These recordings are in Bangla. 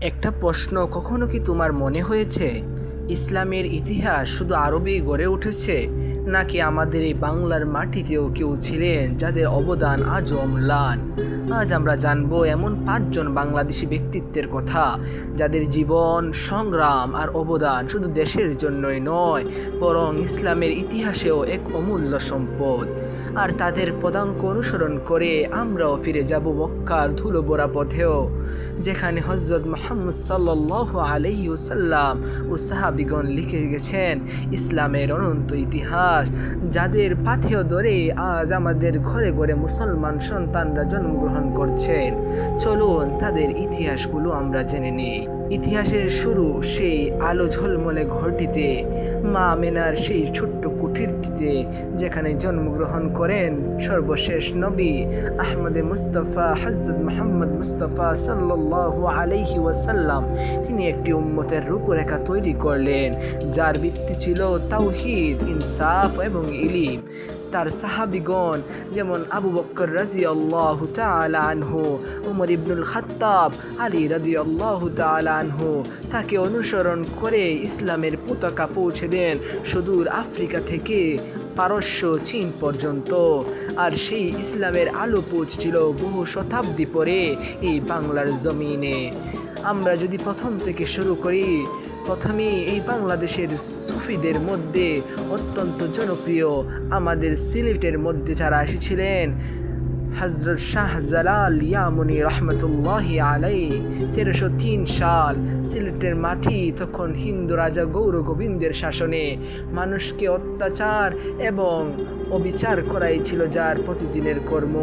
একটা প্রশ্ন কখনো কি তোমার মনে হয়েছে? ইসলামের ইতিহাস শুধু আরবেই গড়ে উঠেছে, নাকি আমাদের এই বাংলার মাটিতেও কেউ ছিলেন যাদের অবদান আজও অম্লান? আজ আমরা জানব এমন পাঁচজন বাংলাদেশি ব্যক্তিত্বের কথা, যাদের জীবন, সংগ্রাম আর অবদান শুধু দেশের জন্যই নয়, বরং ইসলামের ইতিহাসেও এক অমূল্য সম্পদ। আর তাদের পদাঙ্ক অনুসরণ করে আমরাও ফিরে যাব মক্কার ধুলো বোরা পথেও, যেখানে হজরত মোহাম্মদ সাল্লাহ আলহি ওসাল্লাম ও সাহাবিগণ লিখে গেছেন, ইসলামের অনন্ত ইতিহাস, যাদের পাথেয় ধরে আজ আমাদের ঘরে ঘরে মুসলমান সন্তানরা জন্মগ্রহণ করছেন। চলুন তাদের ইতিহাসগুলো আমরা জেনে নিই। ইতিহাসের শুরু সেই আলো ঝলমলে ঘরটিতে, মা মেনার সেই ছোট্ট কুঠিরটিতে, যেখানে জন্মগ্রহণ করেন সর্বশেষ নবী আহমদে মুস্তফা হজরত মোহাম্মদ মুস্তফা সাল্লাহ আলাইহি ওয়াসাল্লাম। তিনি একটি উম্মতের রূপরেখা তৈরি করলেন, যার ভিত্তি ছিল তাওহিদ, ইনসাফ এবং ইলিম। তার সাহাবিগণ, যেমন আবু বক্কর রাজি আল্লাহ আনহু, উমর ইবনুল খাত্তাব, আলী রাজি আল্লাহ আনহু, তাকে অনুসরণ করে ইসলামের পতাকা পৌঁছে দেন সুদূর আফ্রিকা থেকে পারস্য, চীন পর্যন্ত। আর সেই ইসলামের আলো পৌঁছছিল বহু শতাব্দী পরে এই বাংলার জমিনে। আমরা যদি প্রথম থেকে শুরু করি প্রথমেই এই বাংলাদেশের সুফিদের মধ্যে অত্যন্ত জনপ্রিয় আমাদের সিলেটের মধ্যে যারা এসেছিলেন হজরত শাহ জালাল ইয়ামনি রহমতুল্লাহি আলাই তেরোশো তিন সাল সিলেটের মাটি, তখন হিন্দু রাজা গৌর গোবিন্দের শাসনে মানুষকে অত্যাচার এবং অবিচার করাই ছিল যার প্রতিদিনের কর্ম।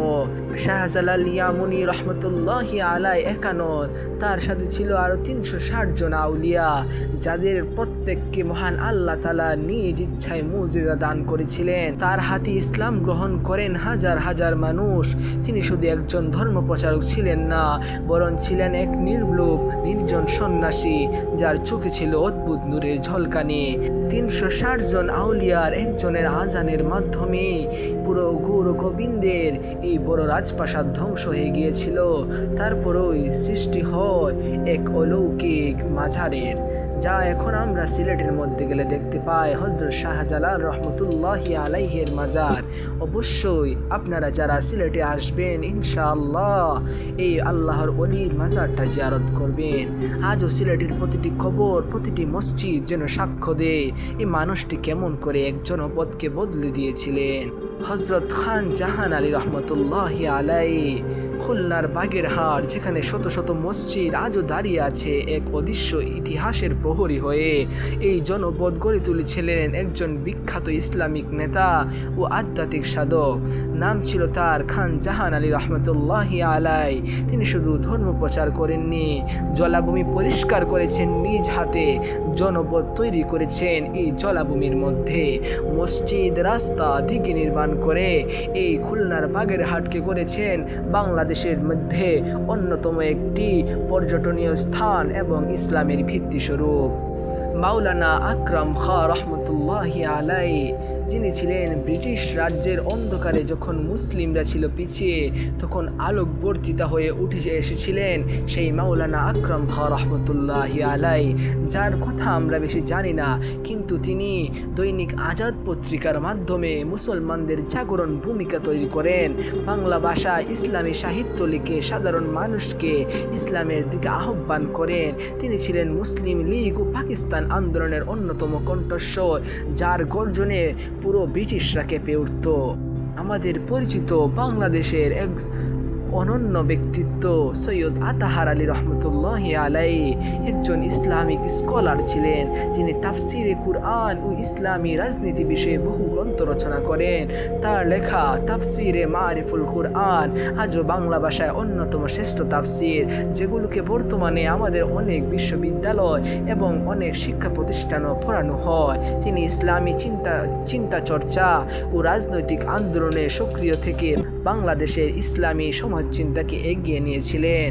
শাহজালাল ইয়ামনি রহমতুল্লাহি আলাই একানত তার সাথে ছিল আরও তিনশো ষাট জন আউলিয়া, যাদের প্রত্যেককে মহান আল্লাহ তালা নিজ ইচ্ছায় মুজিজা দান করেছিলেন। তার হাতে ইসলাম গ্রহণ করেন হাজার হাজার মানুষ তিনি শুধু একজন ধর্ম প্রচারক ছিলেন না, বরং ছিলেন এক নির্লোভ, নির্জন সন্ন্যাসী, যার চোখে ছিল অদ্ভুত নূরের ঝলকানি। তিনশো ষাট জন আউলিয়ার একজনের আজানের মাধ্যমে পুরো গৌর গোবিন্দের এই বড় রাজপ্রাসাদ ধ্বংস হয়ে গিয়েছিল। তারপরই সৃষ্টি হয় এক অলৌকিক মাঝারের যা এখন আমরা সিলেটের মধ্যে গেলে দেখতে পাই হজরত শাহজালাল রহমতুল্লাহি আলাইহের মাজার। অবশ্যই আপনারা যারা সিলেটে আসবেন, ইনশাআল্লাহ এই আল্লাহর অলির মাজারটা জিয়ারত করবেন। আজও সিলেটের প্রতিটি খবর প্রতিটি মসজিদ যেন সাক্ষ্য দেয় এই মানুষটি কেমন করে এক জনপদকে বদলে দিয়েছিলেন। হজরত খান জাহান আলী রহমতুল্লাহ আলাই খুলনার বাগেরহাট, যেখানে শত শত মসজিদ আজও দাঁড়িয়ে আছে, এক অদৃশ্য ইতিহাসের প্রহরী হয়ে এই জনপদ গড়ে তুলেছিলেন একজন বিখ্যাত ইসলামিক নেতা ও আধ্যাত্মিক সাধক। নাম ছিল তার খান জাহান আলী রহমতুল্লাহি আলাই। তিনি শুধু ধর্ম প্রচার করেননি, জলাভূমি পরিষ্কার করেছেন নিজ হাতে, জনপদ তৈরি করেছেন এই জলাভূমির মধ্যে। মসজিদ, রাস্তা দিকে নির্মাণ করে এই খুলনার বাগেরহাটকে করেছেন বাংলাদেশের মধ্যে অন্যতম একটি পর্যটনীয় স্থান এবং ইসলামের ভিত্তিস্বরূপ। মাওলানা আকরাম খা রহমতুল্লাহ আলাই যিনি ছিলেন ব্রিটিশ রাজ্যের অন্ধকারে যখন মুসলিমরা ছিল পিছিয়ে, তখন আলোক আলোকবর্তিতা হয়ে উঠে এসেছিলেন সেই মাওলানা আকরাম খা রহমতুল্লাহি আলাই যার কথা আমরা বেশি জানি না, কিন্তু তিনি দৈনিক আজাদ পত্রিকার মাধ্যমে মুসলমানদের জাগরণ ভূমিকা তৈরি করেন। বাংলা ভাষা ইসলামী সাহিত্য লিখে সাধারণ মানুষকে ইসলামের দিকে আহ্বান করেন। তিনি ছিলেন মুসলিম লীগ ও পাকিস্তান আন্দোলনের অন্যতম কণ্ঠস্বর, যার গর্জনে পুরো ব্রিটিশরা কেঁপে উঠত। আমাদের পরিচিত বাংলাদেশের এক অনন্য ব্যক্তিত্ব সৈয়দ আতাহার আলী রহমতুল্লাহ আলাই একজন ইসলামিক স্কলার ছিলেন, যিনি তাফসিরে কুরআন ও ইসলামী রাজনীতি বিষয়ে বহু গ্রন্থ রচনা করেন। তার লেখা তাফসিরে মারিফুল কুরআন আজও বাংলা ভাষায় অন্যতম শ্রেষ্ঠ তাফসির, যেগুলোকে বর্তমানে আমাদের অনেক বিশ্ববিদ্যালয় এবং অনেক শিক্ষা প্রতিষ্ঠানও পড়ানো হয়। তিনি ইসলামী চিন্তা চিন্তা চর্চা ও রাজনৈতিক আন্দোলনে সক্রিয় থেকে বাংলাদেশের ইসলামী সমাজ সমাজ চিন্তাকে এগিয়ে নিয়েছিলেন।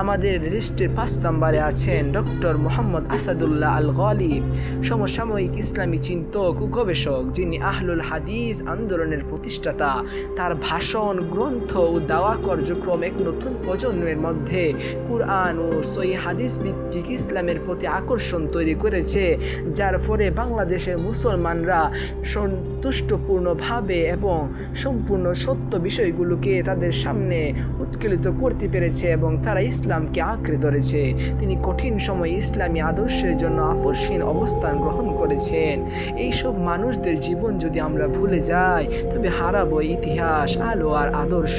আমাদের লিস্টের পাঁচ নম্বরে আছেন ডক্টর মোহাম্মদ আসাদুল্লাহ আল গলিব সমসাময়িক ইসলামী চিন্তক ও গবেষক যিনি আহলুল হাদিস আন্দোলনের প্রতিষ্ঠাতা। তার ভাষণ, গ্রন্থ ও দাওয়া কার্যক্রম এক নতুন প্রজন্মের মধ্যে কুরআন ও সই হাদিস ভিত্তিক ইসলামের প্রতি আকর্ষণ তৈরি করেছে, যার ফলে বাংলাদেশের মুসলমানরা সন্তুষ্টপূর্ণভাবে এবং সম্পূর্ণ সত্য বিষয়গুলোকে তাদের সামনে উৎকলিত করতে পেরেছে এবং তারা ইসলামকে আঁকড়ে ধরেছে। তিনি কঠিন সময়ে ইসলামী আদর্শের জন্য আপসহীন অবস্থান গ্রহণ করেছেন। এইসব মানুষদের জীবন যদি আমরা ভুলে যাই, তবে হারাবো ইতিহাস, আলো আর আদর্শ।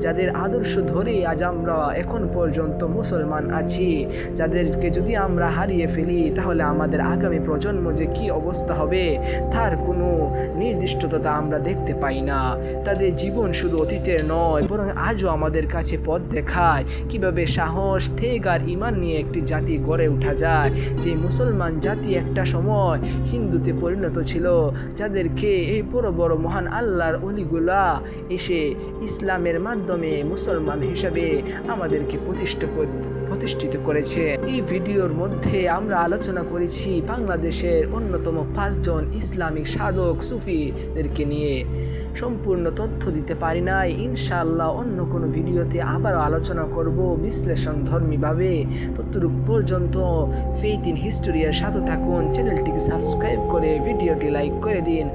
যাদের আদর্শ ধরেই আজ আমরা এখন পর্যন্ত মুসলমান আছি, যাদেরকে যদি আমরা হারিয়ে ফেলি, তাহলে আমাদের আগামী প্রজন্ম যে কি অবস্থা হবে, তার কোনো নির্দিষ্টতা আমরা দেখতে পাই না। তাদের জীবন শুধু অতীতের নয়, বরং আজও আমাদের কাছে পথ দেখায়। কীভাবে সাহস থেগ আর ইমান নিয়ে একটি জাতি গড়ে ওঠা যায়। যে মুসলমান জাতি একটা সময় হিন্দুতে পরিণত ছিল, যাদেরকে এই বড় বড় মহান আল্লাহর অলিগুলা এসে ইসলামের মাধ্যমে মুসলমান হিসাবে আমাদেরকে প্রতিষ্ঠিত কর- প্রতিষ্ঠিত করেছে। এই ভিডিওর মধ্যে আমরা আলোচনা করেছি বাংলাদেশের অন্যতম পাঁচজন ইসলামিক সাধক সুফিদেরকে নিয়ে। সম্পূর্ণ তথ্য দিতে পারি নাই। ইনশাআল্লাহ অন্য কোনো ভিডিওতে আবারও আলোচনা করব বিশ্লেষণ ধর্মীভাবে। ততটুক পর্যন্ত ফেইথ ইন হিস্টোরিয়ার সাথে থাকুন, চ্যানেলটিকে সাবস্ক্রাইব করে ভিডিওটি লাইক করে দিন।